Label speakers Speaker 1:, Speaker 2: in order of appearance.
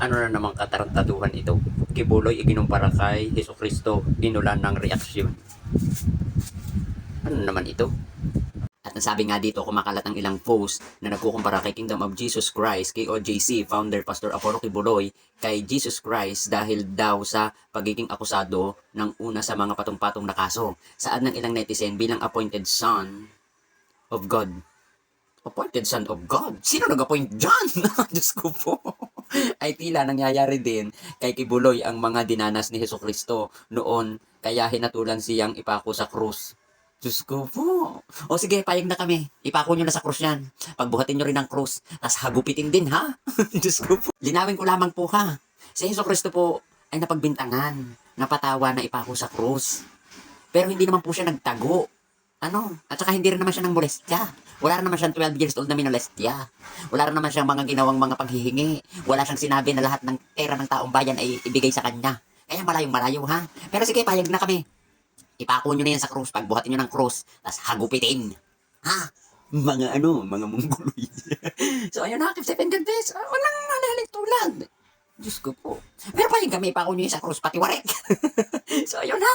Speaker 1: Ano na namang katarantaduhan ito? Kibuloy iginumpara kay Heso Kristo, inulan ng reaksyon. Ano naman ito? At nasabi nga dito, kumakalat ang ilang post na nagkukumpara kay Kingdom of Jesus Christ, kay OJC, founder Pastor Apollo Kibuloy, kay Jesus Christ dahil daw sa pagiging akusado ng una sa mga patong-patong na kaso. Saan ng ilang netizen bilang appointed son of God. Appointed son of God? Sino nag-appoint dyan? Diyos ko po. Ay tila nangyayari din kay Kibuloy ang mga dinanas ni Heso Kristo noon kaya hinatulan siyang ipako sa krus. Diyos ko po. O sige, payag na kami. Ipako nyo na sa krus yan. Pagbuhatin nyo rin ng krus. Tapos hagupitin din, ha? Diyos ko po. Linawin ko lamang po, ha? Si Heso Kristo po ay napagbintangan. Napatawa na ipako sa krus. Pero hindi naman po siya nagtago. Ano? At saka hindi rin naman siya ng molestya. Wala rin naman siyang 12 years old na minolestya. Wala rin naman siyang mga ginawang mga paghihingi. Wala siyang sinabi na lahat ng pera ng taong bayan ay ibigay sa kanya. Kaya malayong malayo ha. Pero sige, payag na kami. Ipako nyo na yan sa krus. Pagbuhatin nyo ng krus. Tapos hagupitin. Ha? Mga ano, mga mungguloy. so ayun na, 57 God bless. Ah, walang nalaling tulad. Diyos ko po. Pero payag kami, ipako nyo yan sa krus, pati warek. so ayun na.